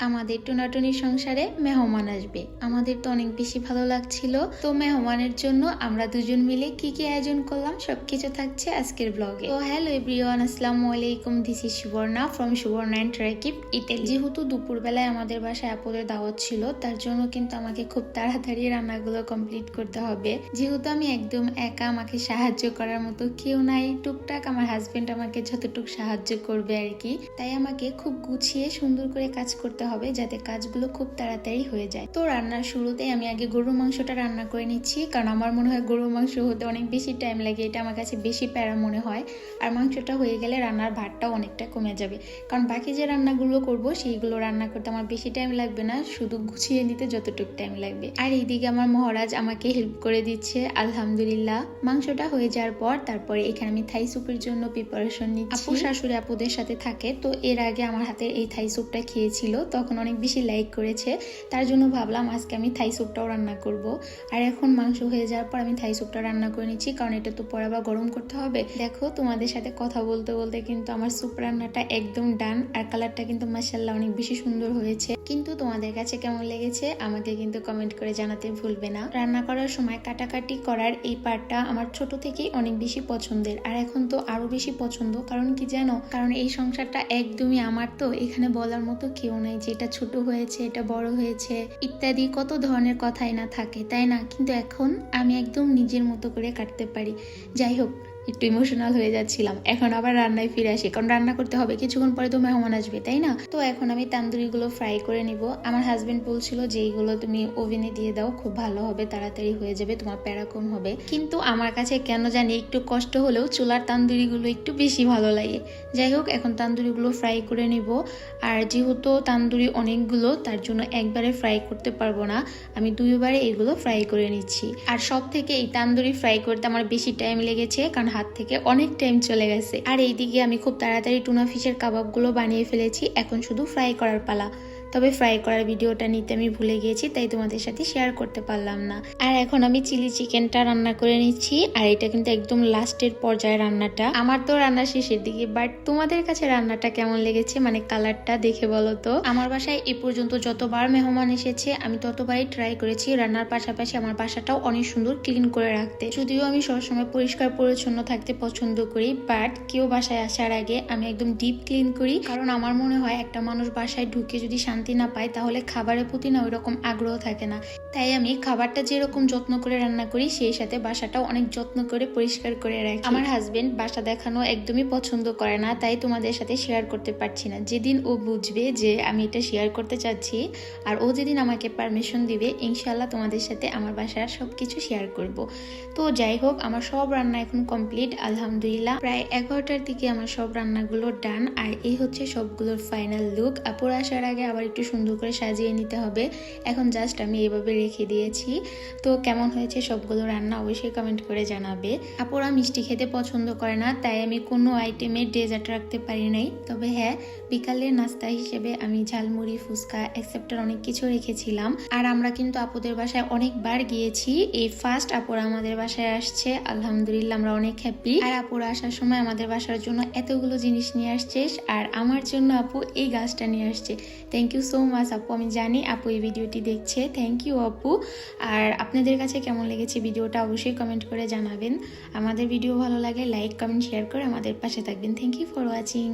আমাদের টোনাটুনি সংসারে মেহমান আসবে। আমাদের তো অনেক বেশি ভালো লাগছিল। তো মেহমানের জন্য আমরা দুজন মিলে কি কি আয়োজন করলাম সবকিছু থাকছে আজকের ব্লগে তো হ্যালো এভরিওয়ান, আসসালামু আলাইকুম। This is Subarna from Subarna and ট্রাইকিপ Italy যেহেতু দুপুরবেলায় আমাদের বাসায় আপুদের দাওয়াত ছিল, তার জন্য কিন্তু আমাকে খুব তাড়াতাড়ি রান্নাগুলো কমপ্লিট করতে হবে। যেহেতু আমি একদম একা আমাকে সাহায্য করার মতো কেউ নাই, টুকটাক আমার হাজবেন্ড আমাকে যতটুকু সাহায্য করবে আর কি, তাই আমাকে খুব গুছিয়ে সুন্দর করে কাজ করতে হবে যাতে কাজগুলো খুব তাড়াতাড়ি হয়ে যায়। তো রান্নার শুরুতে আমি আগে গরুর মাংসটা রান্না করে নিচ্ছি, কারণ আমার মনে হয় গরুর মাংস হতে অনেক বেশি টাইম লাগে, এটা আমার কাছে বেশি প্যারা মনে হয়। আর মাংসটা হয়ে গেলে রান্নার ভাতটাও অনেকটা কমে যাবে। কারণ বাকি যে রান্নাগুলো করব, সেইগুলো রান্না করতে আমার বেশি টাইম লাগবে না, শুধু গুছিয়ে নিতে যতটুকু টাইম লাগবে। আর এইদিকে আমার মহারাজ আমাকে হেল্প করে দিচ্ছে, আলহামদুলিল্লাহ। মাংসটা হয়ে যাওয়ার পর তারপরে এখানে আমি থাই স্যুপের জন্য প্রিপারেশন নিচ্ছি। আপু, শাশুড়ি, আপুদের সাথে থাকে, তো এর আগে আমার হাতে এই থাই স্যুপটা খেয়েছিল তখন অনেক বেশি লাইক করেছে। তার জন্য ভাবলাম আজকে আমি থাই স্যুপটাও রান্না করব। আর এখন মাংস হয়ে যাওয়ার পর আমি থাই স্যুপটা রান্না করে নিচ্ছি, কারণ এটা তো পরে আবার গরম করতে হবে। দেখো, তোমাদের সাথে কথা বলতে বলতে কিন্তু আমার স্যুপ রান্নাটা একদম ডান আর কালারটা কিন্তু মাসাল্লাহ অনেক বেশি সুন্দর হয়েছে। কিন্তু তোমাদের কাছে কেমন লেগেছে, আমাকে কিন্তু কমেন্ট করে জানাতে ভুলবে না। রান্না করার সময় কাটাকাটি করার এই পার্টটা আমার ছোট থেকেই অনেক বেশি পছন্দের। আর এখন তো আরও বেশি পছন্দ, কারণ কি জানো? কারণ এই সংসারটা একদমই আমার তো, এখানে বলার মতো কেউ নাই যে এটা ছোট হয়েছে, এটা বড় হয়েছে, ইত্যাদি কত ধরনের কথাই না থাকে, তাই না? কিন্তু এখন আমি একদম নিজের মতো করে কাটতে পারি। যাই হোক একটু ইমোশনাল হয়ে যাচ্ছিলাম। এখন আবার রান্নায় ফিরে আসি, কারণ রান্না করতে হবে, কিছুক্ষণ পরে তো মেহমান আসবে, তাই না? তো এখন আমি তান্দুরিগুলো ফ্রাই করে নিব। আমার হাজবেন্ড বলছিল যে, এইগুলো তুমি ওভেনে দিয়ে দাও, খুব ভালো হবে, তাড়াতাড়ি হয়ে যাবে, তোমার প্যারা কম হবে। কিন্তু আমার কাছে কেন জানি একটু কষ্ট হলেও চুলার তান্দুরিগুলো একটু বেশি ভালো লাগে। যাই হোক, এখন তান্দুরিগুলো ফ্রাই করে নিব। আর যেহেতু তান্দুরি অনেকগুলো, তার জন্য একবারে ফ্রাই করতে পারব না। আমি দুইবারে এগুলো ফ্রাই করে নিচ্ছি। আর সব থেকে এই তান্দুরি ফ্রাই করতে আমার বেশি টাইম লেগেছে, কারণ হাত থেকে অনেক টাইম চলে গেছে। আর এইদিকে আমি খুব তাড়াতাড়ি টুনা ফিশের কাবাবগুলো বানিয়ে ফেলেছি। এখন শুধু ফ্রাই করার পালা। তবে ফ্রাই করার ভিডিওটা নিতে আমি ভুলে গিয়েছি, তাই তোমাদের সাথে শেয়ার করতে পারলাম না। আর এখন আমি চিলি চিকেনটা রান্না করে নিচ্ছি, আর এটা কিন্তু একদম লাস্টের পর্যায়ে রান্নাটা। আমার তো রান্না শেষের দিকে বাট তোমাদের কাছে রান্নাটা কেমন লেগেছে? মানে কালারটা দেখে বলো তো। আমার বাসায় এ পর্যন্ত যতবার মেহমান এসেছে, আমি ততবারই ট্রাই করেছি। রান্নার পাশাপাশি আমার বাসাটাও অনেক সুন্দর ক্লিন করে রাখতে। যদিও আমি সবসময় পরিষ্কার, পরিচ্ছন্ন থাকতে পছন্দ করি বাট কেউ বাসায় আসার আগে আমি একদম ডিপ ক্লিন করি। কারণ আমার মনে হয় একটা মানুষ বাসায় ঢুকে যদি শান্তি না পায় তাহলে খাবারের প্রতি না ওইরকম আগ্রহ থাকে না। তাই আমি খাবারটা যেরকম যত্ন করে রান্না করি, সেই সাথে বাসাটাও অনেক যত্ন করে, পরিষ্কার করে রাখি। আমার হাজবেন্ড বাসা দেখানো একদমই পছন্দ করে না, তাই তোমাদের সাথে শেয়ার করতে পারছি না। যেদিন ও বুঝবে যে আমি এটা শেয়ার করতে চাচ্ছি, আর ও যেদিন আমাকে পারমিশন দিবে ইনশাল্লাহ তোমাদের সাথে আমার বাসার সব কিছু শেয়ার করব। তো যাই হোক, আমার সব রান্না এখন কমপ্লিট আলহামদুলিল্লাহ। প্রায় এগারোটার দিকে আমার সব রান্নাগুলো ডান আর এই হচ্ছে সবগুলোর ফাইনাল লুক আপুর আসার আগে আবার একটু সুন্দর করে সাজিয়ে নিতে হবে। এখন জাস্ট আমি এভাবে রেখে দিয়েছি। তো কেমন হয়েছে সবগুলো রান্না অবশ্যই কমেন্ট করে জানাবে। আপুরা মিষ্টি খেতে পছন্দ করে না, তাই আমি কোনো আইটেমের ডেজার্ট রাখতে পারি নাই। তবে হ্যাঁ বিকালের নাস্তা হিসেবে আমি ঝালমুড়ি, ফুচকা অ্যাকসেপ্টার অনেক কিছু রেখেছিলাম। আর আমরা কিন্তু আপুদের বাসায় অনেকবার গিয়েছি। এই ফার্স্ট আপুরা আমাদের বাসায় আসছে, আলহামদুলিল্লাহ আমরা অনেক হ্যাপি আর আপুরা আসার সময় আমাদের বাসার জন্য এতগুলো জিনিস নিয়ে আসছে। আর আমার জন্য আপু এই গাছটা নিয়ে আসছে। থ্যাংক ইউ সো মাচ আপু। আমি জানি আপু এই ভিডিওটি দেখছে। থ্যাংক ইউ আপু। আর আপনাদের কাছে কেমন লেগেছে ভিডিওটা অবশ্যই কমেন্ট করে জানাবেন। আমাদের ভিডিও ভালো লাগে লাইক কমেন্ট শেয়ার করে আমাদের পাশে থাকবেন। Thank you for watching